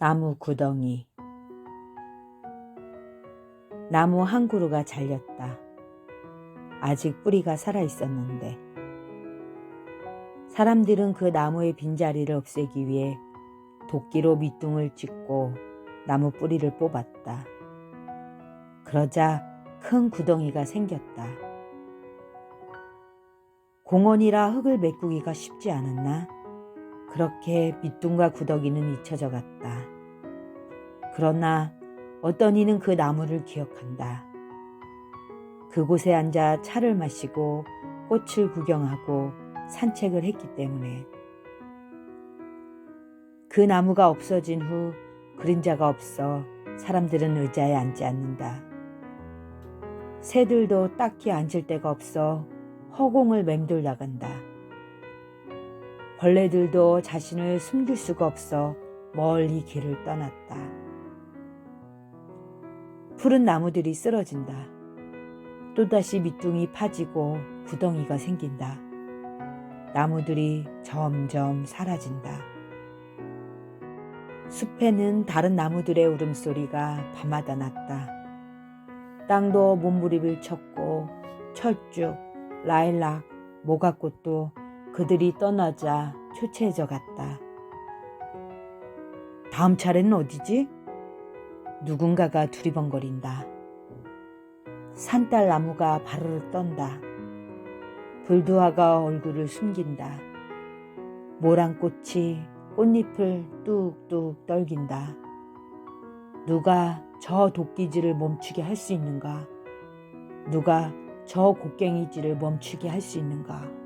나무 구덩이 나무 한 그루가 잘렸다. 아직 뿌리가 살아 있었는데 사람들은 그 나무의 빈자리를 없애기 위해 도끼로 밑둥을 찍고 나무 뿌리를 뽑았다. 그러자 큰 구덩이가 생겼다. 공원이라 흙을 메꾸기가 쉽지 않았나? 그렇게 밑둥과 구더기는 잊혀져 갔다. 그러나 어떤 이는 그 나무를 기억한다. 그곳에 앉아 차를 마시고 꽃을 구경하고 산책을 했기 때문에 그 나무가 없어진 후 그림자가 없어 사람들은 의자에 앉지 않는다. 새들도 딱히 앉을 데가 없어 허공을 맴돌 나간다. 벌레들도 자신을 숨길 수가 없어 멀리 길을 떠났다. 푸른 나무들이 쓰러진다. 또다시 밑둥이 파지고 구덩이가 생긴다. 나무들이 점점 사라진다. 숲에는 다른 나무들의 울음소리가 밤마다 났다. 땅도 몸부림을 쳤고 철쭉, 라일락, 모가꽃도 그들이 떠나자 초췌해져 갔다. 다음 차례는 어디지? 누군가가 두리번거린다. 산딸 나무가 바르르 떤다. 불두화가 얼굴을 숨긴다. 모란꽃이 꽃잎을 뚝뚝 떨긴다. 누가 저 도끼질을 멈추게 할 수 있는가? 누가 저 곡괭이질을 멈추게 할 수 있는가?